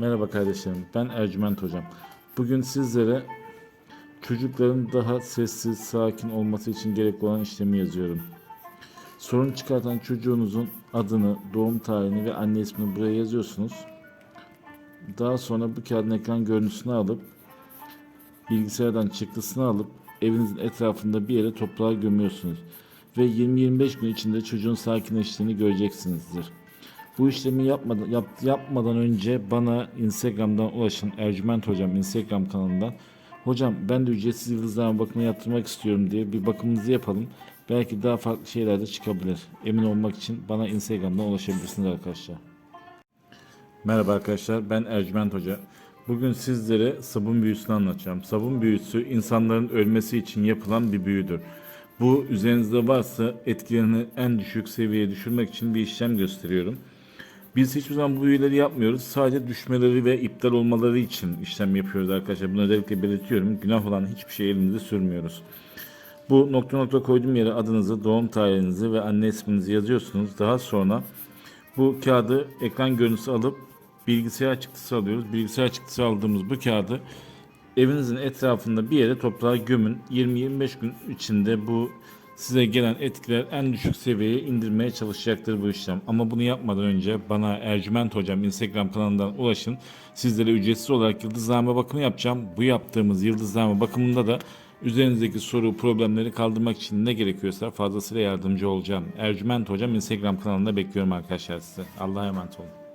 Merhaba kardeşlerim, ben Ercüment Hocam. Bugün sizlere çocukların daha sessiz, sakin olması için gerekli olan işlemi yazıyorum. Sorun çıkartan çocuğunuzun adını, doğum tarihini ve anne ismini buraya yazıyorsunuz. Daha sonra bu kağıdın ekran görüntüsünü alıp bilgisayardan çıktısını alıp evinizin etrafında bir yere toprağa gömüyorsunuz. Ve 20-25 gün içinde çocuğun sakinleştiğini göreceksinizdir. Bu işlemi yapmadan, yap- yapmadan önce bana Instagram'dan ulaşın. Ercüment Hocam Instagram kanalından. Hocam ben de ücretsiz yıldızlama bakımı yaptırmak istiyorum diye bir bakımınızı yapalım. Belki daha farklı şeyler de çıkabilir. Emin olmak için bana Instagram'dan ulaşabilirsiniz arkadaşlar. Merhaba arkadaşlar ben Ercüment Hoca. Bugün sizlere sabun büyüsünü anlatacağım. Sabun büyüsü insanların ölmesi için yapılan bir büyüdür. Bu üzerinizde varsa etkilerini en düşük seviyeye düşürmek için bir işlem gösteriyorum. Biz hiçbir zaman bu büyüleri yapmıyoruz. Sadece düşmeleri ve iptal olmaları için işlem yapıyoruz arkadaşlar. Bunu özellikle belirtiyorum. Günah olan hiçbir şey elimize sürmüyoruz. Bu nokta nokta koyduğum yere adınızı, doğum tarihinizi ve anne isminizi yazıyorsunuz. Daha sonra bu kağıdı ekran görüntüsü alıp bilgisayar çıktısı alıyoruz. Bilgisayar çıktısı aldığımız bu kağıdı evinizin etrafında bir yere toprağa gömün. 20-25 gün içinde bu size gelen etkiler en düşük seviyeye indirmeye çalışacaktır bu işlem. Ama bunu yapmadan önce bana Ercüment Hocam Instagram kanalından ulaşın. Sizlere ücretsiz olarak yıldızlama bakımı yapacağım. Bu yaptığımız yıldızlama bakımında da üzerinizdeki soru problemleri kaldırmak için ne gerekiyorsa fazlasıyla yardımcı olacağım. Ercüment Hocam Instagram kanalında bekliyorum arkadaşlar size. Allah'a emanet olun.